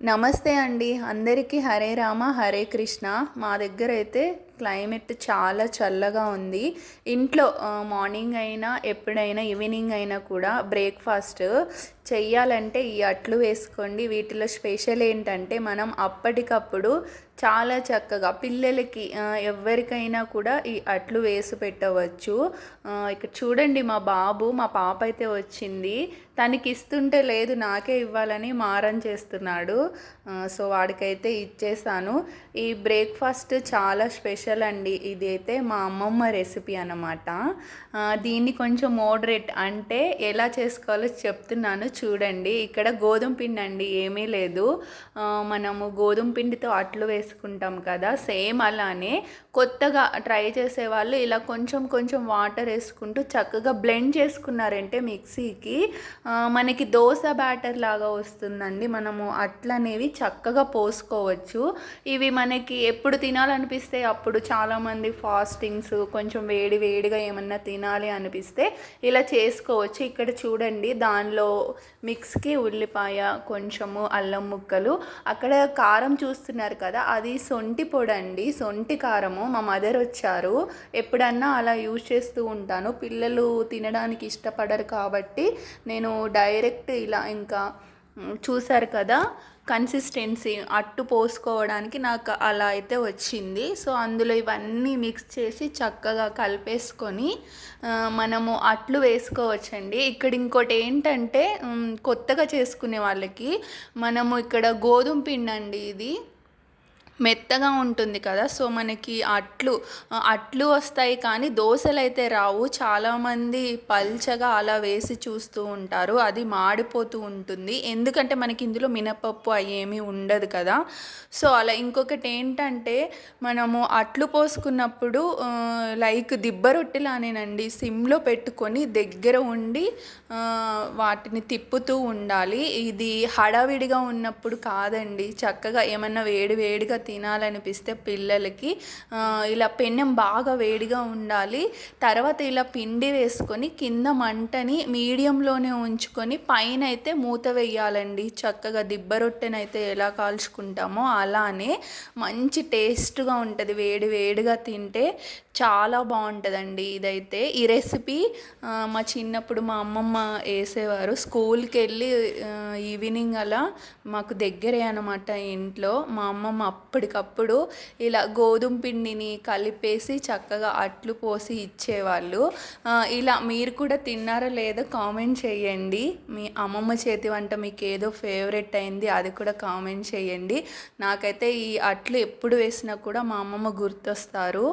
నమస్తే అండి. అందరికీ హరే రామ హరే కృష్ణ. మా దగ్గర అయితే క్లైమేట్ చాలా చల్లగా ఉంది. ఇంట్లో మార్నింగ్ అయినా ఎప్పుడైనా ఈవినింగ్ అయినా కూడా బ్రేక్ఫాస్ట్ చెయ్యాలంటే ఈ అట్లు వేసుకోండి. వీటిలో స్పెషల్ ఏంటంటే మనం అప్పటికప్పుడు చాలా చక్కగా పిల్లలకి ఎవరికైనా కూడా ఈ అట్లు వేసి పెట్టవచ్చు. ఇక్కడ చూడండి మా బాబు మా పాప అయితే వచ్చింది. తనకి ఇస్తుంటే లేదు నాకే ఇవ్వాలని మారం చేస్తున్నాడు. సో వాడికైతే ఇచ్చేసాను. ఈ బ్రేక్ఫాస్ట్ చాలా స్పెషల్ అండి. ఇది అయితే మా అమ్మమ్మ రెసిపీ అనమాట దీన్ని కొంచెం మోడరేట్ అంటే ఎలా చేసుకోవాలో చెప్తున్నాను చూడండి. ఇక్కడ గోధుమ పిండి అండి ఏమీ లేదు. మనము గోధుమ పిండితో అట్లు వేసుకుంటాం కదా సేమ్ అలానే కొత్తగా ట్రై చేసే వాళ్ళు ఇలా కొంచెం కొంచెం వాటర్ వేసుకుంటూ చక్కగా బ్లెండ్ చేసుకున్నారంటే మిక్సీకి మనకి దోశ బ్యాటర్ లాగా వస్తుందండి. మనము అట్లనేవి చక్కగా పోసుకోవచ్చు. ఇవి మనకి ఎప్పుడు తినాలనిపిస్తే అప్పుడు చాలామంది ఫాస్టింగ్స్ కొంచెం వేడి వేడిగా ఏమన్నా తినాలి అనిపిస్తే ఇలా చేసుకోవచ్చు. ఇక్కడ చూడండి దానిలో మిక్స్కి ఉల్లిపాయ కొంచెము అల్లం ముక్కలు. అక్కడ కారం చూస్తున్నారు కదా అది సొంటి పొడి అండి సొంటి కారము. మా మదర్ వచ్చారు. ఎప్పుడన్నా అలా యూజ్ చేస్తూ ఉంటాను. పిల్లలు తినడానికి ఇష్టపడరు కాబట్టి నేను డైరెక్ట్ ఇలా ఇంకా చూసారు కదా కన్సిస్టెన్సీ అట్టు పోసుకోవడానికి నాకు అలా అయితే వచ్చింది. సో అందులో ఇవన్నీ మిక్స్ చేసి చక్కగా కలిపేసుకొని మనము అట్లు వేసుకోవచ్చండి. ఇక్కడ ఇంకోటి ఏంటంటే కొత్తగా చేసుకునే వాళ్ళకి మనము ఇక్కడ గోధుమ పిండి అండి ఇది మెత్తగా ఉంటుంది కదా. సో మనకి అట్లు అట్లు వస్తాయి కానీ దోశలు అయితే రావు చాలామంది పల్చగా అలా వేసి చూస్తూ ఉంటారు. అది మాడిపోతూ ఉంటుంది. ఎందుకంటే మనకి ఇందులో మినపప్పు అయ్యేమీ ఉండదు కదా. సో అలా ఇంకొకటి ఏంటంటే మనము అట్లు పోసుకున్నప్పుడు లైక్ దిబ్బ రొట్టెలానేనండి సిమ్లో పెట్టుకొని దగ్గర ఉండి వాటిని తిప్పుతూ ఉండాలి. ఇది హడావిడిగా ఉన్నప్పుడు కాదండి. చక్కగా ఏమన్నా వేడి వేడిగా తినాలనిపిస్తే పిల్లలకి ఇలా పెన్నెం బాగా వేడిగా ఉండాలి. తర్వాత ఇలా పిండి వేసుకొని కింద మంటని మీడియంలోనే ఉంచుకొని పైన అయితే మూత వేయాలండి. చక్కగా దిబ్బ రొట్టెనైతే ఎలా కాల్చుకుంటామో అలానే మంచి టేస్ట్గా ఉంటుంది. వేడి వేడిగా తింటే చాలా బాగుంటుందండి ఇదైతే. ఈ రెసిపీ మా చిన్నప్పుడు మా అమ్మమ్మ వేసేవారు. స్కూల్కి వెళ్ళి ఈవినింగ్ అలా మాకు దగ్గరే అనమాట ఇంట్లో. మా అమ్మమ్మ అప్పటికప్పుడు ఇలా గోధుమ పిండిని కలిపేసి చక్కగా అట్లు పోసి ఇచ్చేవాళ్ళు. ఇలా మీరు కూడా తిన్నారా లేదా కామెంట్ చేయండి. మీ అమ్మమ్మ చేతి వంట మీకు ఏదో ఫేవరెట్ అయింది అది కూడా కామెంట్ చేయండి. నాకైతే ఈ అట్లు ఎప్పుడు వేసినా కూడా మా అమ్మమ్మ గుర్తొస్తారు.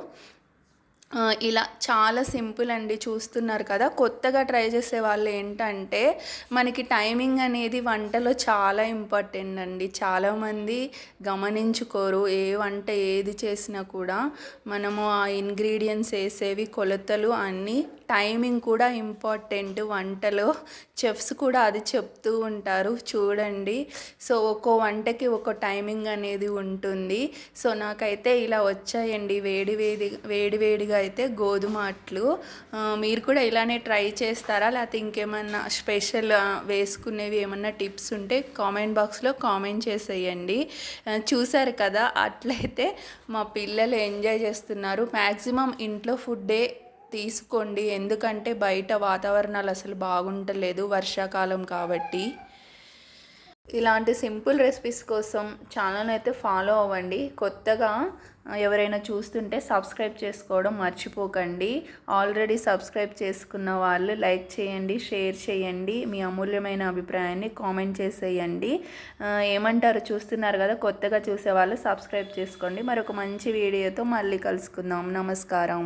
ఇలా చాలా సింపుల్ అండి చూస్తున్నారు కదా. కొత్తగా ట్రై చేసే వాళ్ళు ఏంటంటే మనకి టైమింగ్ అనేది వంటలో చాలా ఇంపార్టెంట్ అండి. చాలామంది గమనించుకోరు ఏ వంట ఏది చేసినా కూడా. మనము ఆ ఇంగ్రీడియంట్స్ వేసేవి కొలతలు అన్నీ టైమింగ్ కూడా ఇంపార్టెంట్. వంటలో చెఫ్స్ కూడా అది చెప్తూ ఉంటారు చూడండి. సో ఒక్కో వంటకి ఒక టైమింగ్ అనేది ఉంటుంది. సో నాకైతే ఇలా వచ్చాయండి. వేడి వేడి వేడి వేడిగా అయితే గోధుమ అట్లు మీరు కూడా ఇలానే ట్రై చేస్తారా? లేకపోతే ఇంకేమన్నా స్పెషల్ వేసుకునేవి ఏమన్నా టిప్స్ ఉంటే కామెంట్ బాక్స్లో కామెంట్ చేసేయండి. చూసారు కదా అట్లయితే మా పిల్లలు ఎంజాయ్ చేస్తున్నారు. మ్యాక్సిమం ఇంట్లో ఫుడ్డే తీసుకోండి. ఎందుకంటే బయట వాతావరణాలు అసలు బాగుంటలేదు వర్షాకాలం కాబట్టి. ఇలాంటి సింపుల్ రెసిపీస్ కోసం ఛానల్ అయితే ఫాలో అవ్వండి. కొత్తగా ఎవరైనా చూస్తుంటే సబ్స్క్రైబ్ చేసుకోవడం మర్చిపోకండి. ఆల్రెడీ సబ్స్క్రైబ్ చేసుకున్న వాళ్ళు లైక్ చేయండి షేర్ చేయండి మీ అమూల్యమైన అభిప్రాయాన్ని కామెంట్ చేసేయండి. ఏమంటారు చూస్తున్నారు కదా కొత్తగా చూసే వాళ్ళు సబ్స్క్రైబ్ చేసుకోండి. మరొక మంచి వీడియోతో మళ్ళీ కలుసుకుందాం. నమస్కారం.